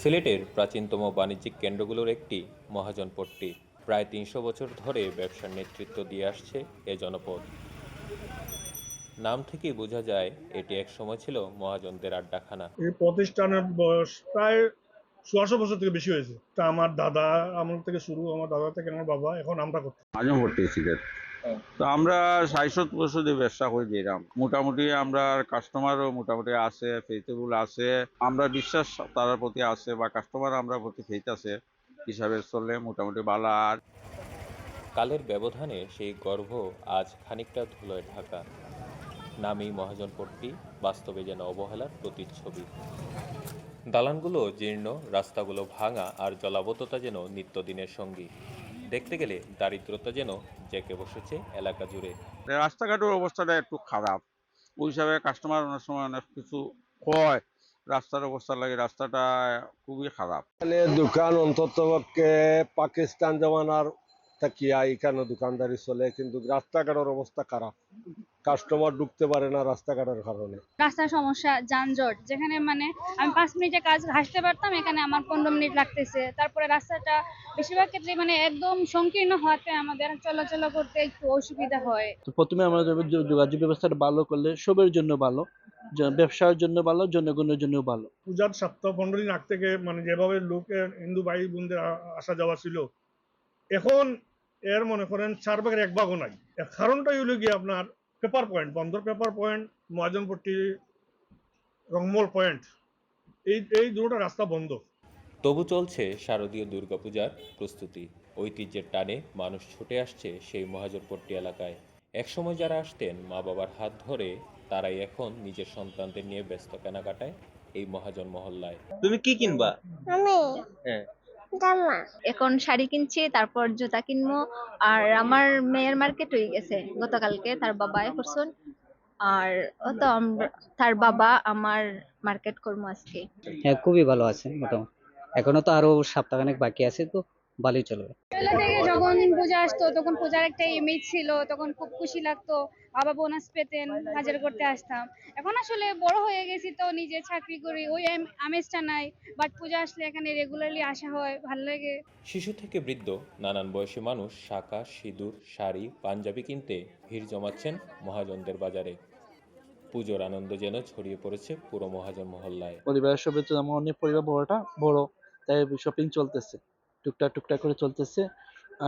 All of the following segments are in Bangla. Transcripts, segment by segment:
সিলেটের প্রাচীনতম বাণিজ্যিক কেন্দ্রগুলোর একটি মহাজনপট্টি প্রায় তিনশো বছর ধরে ব্যবসার নেতৃত্ব দিয়ে আসছে এ জনপদ। নাম থেকেই বোঝা যায় এটি এক সময় ছিল মহাজনদের আড্ডাখানা। এই প্রতিষ্ঠানের বয়স প্রায় সোয়াশো বছর থেকে বেশি হয়েছে। তা আমার দাদা আমার থেকে শুরু আমার দাদা থেকে আমার বাবা এখন আমরা করতে আজম ভর্তি ছিলেন তো আমরা বছর দিয়ে ব্যবসা করে দিলাম মোটামুটি আমরা কাস্টমারও মোটামুটি আছে ফেইটেবল আছে। আমরা বিশ্বাস তার প্রতি আছে বা কাস্টমার আমরা প্রতি ফেইট আছে, হিসাবে চললে মোটামুটি ভালো। আর কালের ব্যবধানে সেই গর্ভ আজ খানিকটা ধুলোয় ঢাকা। নামী মহাজনপট্টি বাস্তবে যেন অবহেলার প্রতিচ্ছবি। দালানগুলো জীর্ণ, রাস্তাগুলো ভাঙা আর জলাবদ্ধতা যেন নিত্যদিনের সঙ্গী। দেখতে গেলে দারিদ্রতা যেন জেঁকে বসেছে এলাকা জুড়ে। রাস্তাঘাটের অবস্থাটা একটু খারাপ। ওই হিসাবে কাস্টমার অনেক সময় অনেক কিছু হয়। রাস্তার অবস্থা লাগে রাস্তাটা খুবই খারাপ। এখানে দোকান অন্তত পক্ষে পাকিস্তান জমানার থাকিয়া এখানে দোকানদারি চলে কিন্তু রাস্তাঘাটের অবস্থা খারাপ। কাস্টমার ঢুকতে পারে না রাস্তাঘাটের কারণে। রাস্তার সমস্যা যানজট যেখানে মানে আমি পাঁচ মিনিটে কাজ হাসতে পারতাম এখানে আমার পনেরো মিনিট লাগতেছে। তারপরে রাস্তাটা বেশিরভাগ ক্ষেত্রে মানে একদম সংকীর্ণ হওয়াতে আমাদের চলাচল করতে একটু অসুবিধা হয়। তো প্রথমে আমরা যোগাযোগ ব্যবস্থাটা ভালো করলে সবের জন্য ভালো ব্যবসার জন্য ভালো জনগণের জন্য ভালো। পূজার সপ্তাহ পনেরো দিন আগ থেকে মানে যেভাবে লোকের হিন্দু ভাই বোনদের আসা যাওয়া ছিল এখন এর মনে করেন চার ভাগের এক ভাগও নাই। এর কারণটাই হলো গিয়ে আপনার paper point Bandar paper point Mahajanpatti Rangmal point এই এই দুটো রাস্তা বন্ধ। তবু চলছে শারদীয় দুর্গাপূজার প্রস্তুতি। ঐতিহ্যের টানে মানুষ ছুটে আসছে সেই মহাজনপট্টি এলাকায়। একসময় যারা আসতেন মা বাবার হাত ধরে তারাই এখন নিজের সন্তানদের নিয়ে ব্যস্ত কেনাকাটায় এই মহাজন মহল্লায় তুমি কি কিনবা? আমি? হ্যাঁ। জামা। এখন শাড়ি কিনছি তারপর জুতা কিনবো। আর আমার মেয়ের মার্কেট হয়ে গেছে গতকালকে তার বাবা করছেন। আর ও তো তার বাবা আমার মার্কেট করব আজকে। হ্যাঁ খুবই ভালো আছে মোটামুটি। এখনও তো আরও সপ্তাহখানেক বাকি আছে তো। ভালোই চলবে থেকে যখন পূজা আসতো তখন পূজার একটা ইমেজ ছিল তখন খুব খুশি লাগতো। বাবা বোনাস পেতেন হাজার করতে আসতাম। এখন আসলে বড় হয়ে গেছি তো নিজে চাকরি করি ওই আমেজটা নাই। বাট পূজা আসলে এখানে রেগুলারলি আসা হয় ভালো লাগে। শিশু থেকে বৃদ্ধ নানান বয়সী মানুষ শাঁখা সিঁদুর শাড়ি পাঞ্জাবি কিনতে ভিড় জমাচ্ছেন মহাজনদের বাজারে। পুজোর আনন্দ যেন ছড়িয়ে পড়েছে পুরো মহাজন মহল্লায়। পরিবারের সবাই তো আমার অনেক পরিবার বড়টা বড় তাই শপিং চলতেছে। টুকটাক টুকটাক করে চলতেছে।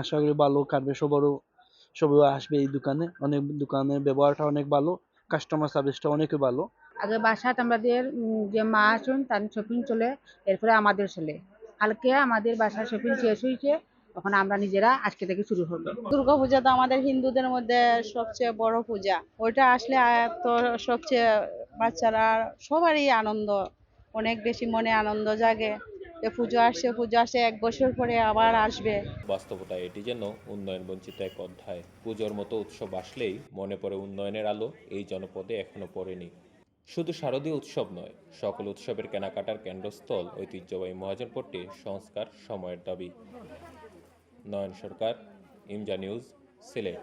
আশা করি ভালো কাটবে সবারও সবাই আসবে এই দোকানে। অনেক দোকানের ব্যবহারটা অনেক ভালো কাস্টমার সার্ভিসটা অনেক ভালো। আগে বাসাত আমাদের যে মা আছেন তার শপিং চলে এরপরে আমাদের চলে। কালকে আমাদের বাসার শপিং শেষ হয়েছে তখন আমরা নিজেরা আজকে থেকে শুরু হবে দুর্গা পূজা তো আমাদের হিন্দুদের মধ্যে সবচেয়ে বড় পূজা। ওইটা আসলে তো সবচেয়ে বাচ্চারা সবারই আনন্দ অনেক বেশি মনে আনন্দ জাগে। পুজো আসছে, পুজো আসে এক বছর পরে আবার আসবে। বাস্তবতায় এটি যেন উন্নয়ন বঞ্চিত এক অধ্যায়। পুজোর মতো উৎসব আসলেই মনে পড়ে উন্নয়নের আলো, এই জনপদে এখনও পড়েনি। শুধু শারদীয় উৎসব নয়, সকল উৎসবের কেনাকাটার কেন্দ্রস্থল ঐতিহ্যবাহী মহাজনপট্টি সংস্কার সময়ের দাবি। নয়ন সরকার, ইমজা নিউজ, সিলেট।